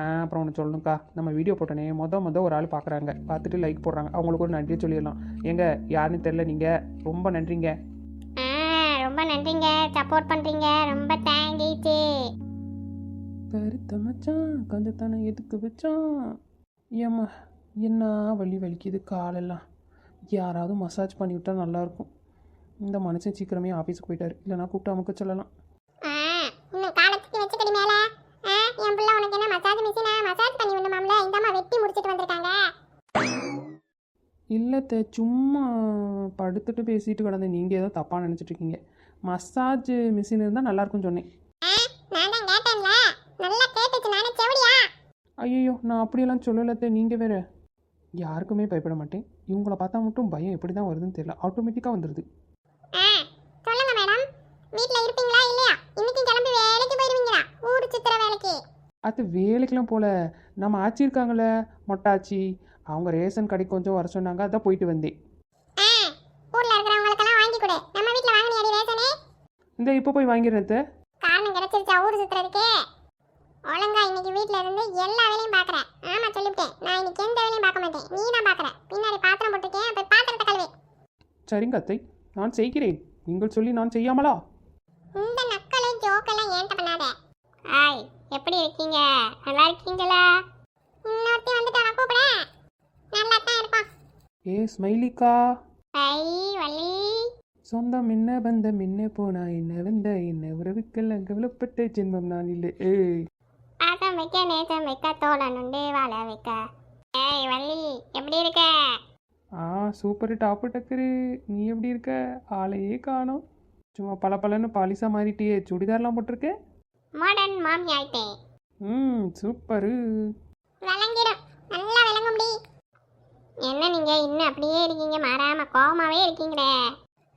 ஆ அப்புறம் ஒன்று சொல்லணும்க்கா. நம்ம வீடியோ போட்டோனே மொத மொதல் ஒரு ஆள் பார்க்குறாங்க பார்த்துட்டு லைக் போடுறாங்க. அவங்களுக்கு ஒரு நன்றியை சொல்லிடலாம். ஏங்க யாருன்னு தெரில நீங்கள் ரொம்ப நன்றிங்க. ரொம்ப நன்றிங்க. சப்போர்ட் பண்ணுறீங்க ரொம்ப தேங்க்யூ கருத்த மச்சான் கஞ்சத்தானே எதுக்கு வச்சான்? ஏம்மா என்ன வலி வலிக்குது காலெல்லாம்? யாராவது மசாஜ் பண்ணி விட்டா நல்லாயிருக்கும் இந்த மனுஷன் சீக்கிரமே ஆஃபீஸுக்கு போயிட்டாரு. இல்லைனா கூப்பிட்டு அமுக்க சொல்லலாம் ஆ இன்னும் காலத்துக்கு வச்சுக்கடி மேல ஆ என் பிள்ளை உனக்கு என்ன மசாஜ் மிஷினா மசாஜ் பண்ணி விடணுமாம்ல இந்தாம்மா வெட்டி முடிச்சிட்டு வந்திருக்காங்க இல்லத்த சும்மா படுத்துட்டு பேசிட்டு கிடந்தேன் நீங்கள் ஏதோ தப்பாக நினச்சிட்டு இருக்கீங்க மசாஜ் மிஷின் இருந்தால் நல்லாயிருக்கும்னு சொன்னேன். ஐயோ நான் அப்படியெல்லாம் சொல்லலத்த. நீங்கள் வேற. யாருக்குமே பயப்பட மாட்டேன். இவங்கள பார்த்தா மட்டும் பயம் எப்படி தான் வருதுன்னு தெரியல. ஆட்டோமேட்டிக்காக வந்துடுது அது வேலைக்கெல்லாம் போல. நம்ம ஆச்சி இருக்காங்களே மொட்டாச்சி. அவங்க ரேஷன் கடைக்கு கொஞ்சம் வர சொன்னாங்க அதான் போயிட்டு வந்தேன். ஊர்ல இருக்கிறவங்களுக்கெல்லாம் வாங்கி கொடு. நம்ம வீட்ல வாங்கினியாடி ரேஷனே? இந்த இப்போ போய் வாங்கிடுறேன் அத்தை. காரணம் கிடைச்சிருச்சா ஊர் சுத்துறதுக்கு? ஒழுங்கா இன்னைக்கு வீட்ல இருந்து எல்லா வேலையும் பாக்குறேன். ஆமா சொல்லிவிட்டேன். நான் இன்னைக்கு எந்த வேலையும் பார்க்க மாட்டேன். நீ தான் பாக்குற. பின்னாடி பாத்திரம் போட்டுருக்கேன் போய் பாத்திரத்தை கழுவு. சரிங்க அத்தை. நான் செய்கிறேன். நீங்கள் சொல்லி நான் செய்யாமலா? இந்த நக்கலும் ஜோக்கெல்லாம் ஏன்ட்ட பண்ணாத. ஹாய் எப்படி இருக்கீங்க? நல்லா இருக்கீங்களா இன்னொருத்தி வந்துட்டு நான் கூப்பிடேன் நல்லா தான் இருப்பான் ஏ ஸ்மைலிக்கா சொந்தம் என்ன பந்தம் என்ன போனா என்ன வந்த என்ன உறவுக்கெல்லாம் கவலைப்பட்ட ஜென்மம் நான் இல்லை. ஏய் பாசம் வைக்க நேசம் வைக்க தோழன் உண்டு வாழ வைக்க. ஏய் வள்ளி எப்படி இருக்க? ஆ சூப்பர் டாப்பு டக்கரு. நீ எப்படி இருக்க? ஆளையே காணோம். சும்மா பல பலன்னு பாலிசா மாறிட்டியே. சுடிதார்லாம் போட்டிருக்க? மாடர்ன் மாமி ஆயிட்டேன் ம் சூப்பரு. விளங்கிடும். நல்லா விளங்க முடி என்ன நீங்க இன்னும் அப்படியே இருக்கீங்க? மாறாம கோவமாவே இருக்கீங்களே.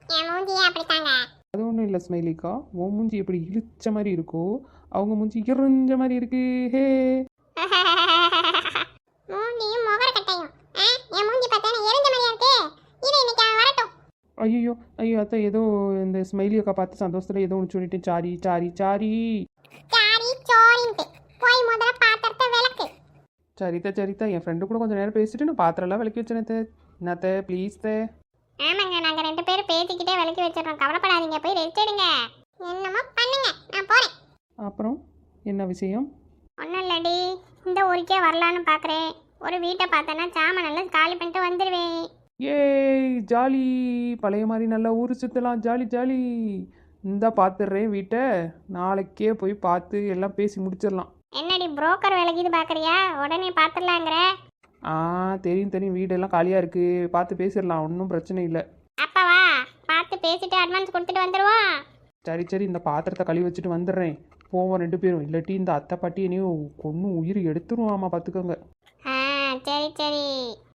என் மூஞ்சியே அப்படித்தாங்க? அது ஒன்றும் இல்லை ஸ்மைலிக்கா உன் மூஞ்சி எப்படி இழுச்ச மாதிரி இருக்கோ அவங்க மூஞ்சி இறஞ்ச மாதிரி இருக்கு. ஹே. மூஞ்சியும் முகர கட்டையும் ஆ, என் மூஞ்சி பார்த்தா எரிஞ்ச மாதிரியா இருக்கு? இரு இன்னைக்கு அவன் வரட்டும். ஐயோ ஐயோ அத்தை ஏதோ இந்த ஸ்மைலி அக்கா பார்த்து சந்தோஷத்தில் ஏதோ ஒன்று சொல்லிட்டேன் சாரி சாரி சாரி. சாரி சோரின்ட்டு போய் முதல்ல சரிதா சரிதா என் ஃப்ரெண்டு கூட கொஞ்சம் நேரம் பேசிட்டு நான் பாத்திரம்லாம் விளக்கி வச்சேன் தே. என்னத்த ப்ளீஸ் தே. ஆமாங்க நாங்க ரெண்டு பேரும் பேசிக்கிட்டே விளக்கி வச்சிடறோம். கவலைப்படாதீங்க போய் ரெஸ்ட் எடுங்க. என்னமோ பண்ணுங்க. நான் போறேன். அப்புறம் என்ன விஷயம்? ஒன்றும் இல்லடி. இந்த ஊருக்கே வரலான்னு பார்க்குறேன் ஒரு வீட்டை பார்த்தேன்னா சாமானெல்லாம் காலி பண்ணிட்டு வந்துடுவேன் ஏய் ஜாலி. பழைய மாதிரி நல்லா ஊர் சுற்றலாம் ஜாலி ஜாலி. இந்தா பார்த்துடுறேன் வீட்டை. நாளைக்கே போய் பார்த்து எல்லாம் பேசி முடிச்சிடலாம். என்னடி புரோக்கர் வேலைக்கு இது பார்க்குறியா உடனே பார்த்துடலாங்கிற ஆ தெரியும் தெரியும். வீடெல்லாம் காலியாக இருக்குது பார்த்து பேசிடலாம். ஒன்றும் பிரச்சனை இல்லை. அப்பவா பார்த்து பேசிட்டு அட்வான்ஸ் கொடுத்துட்டு வந்துடுவோம் சரி சரி. இந்த பாத்திரத்தை கழுவி வச்சுட்டு வந்துடுறேன். போவோம் ரெண்டு பேரும். இல்லாட்டி இந்த அத்தை பாட்டி என்னையும் கொன்று உயிர் எடுத்துருவாமா பார்த்துக்கோங்க ஆ சரி சரி.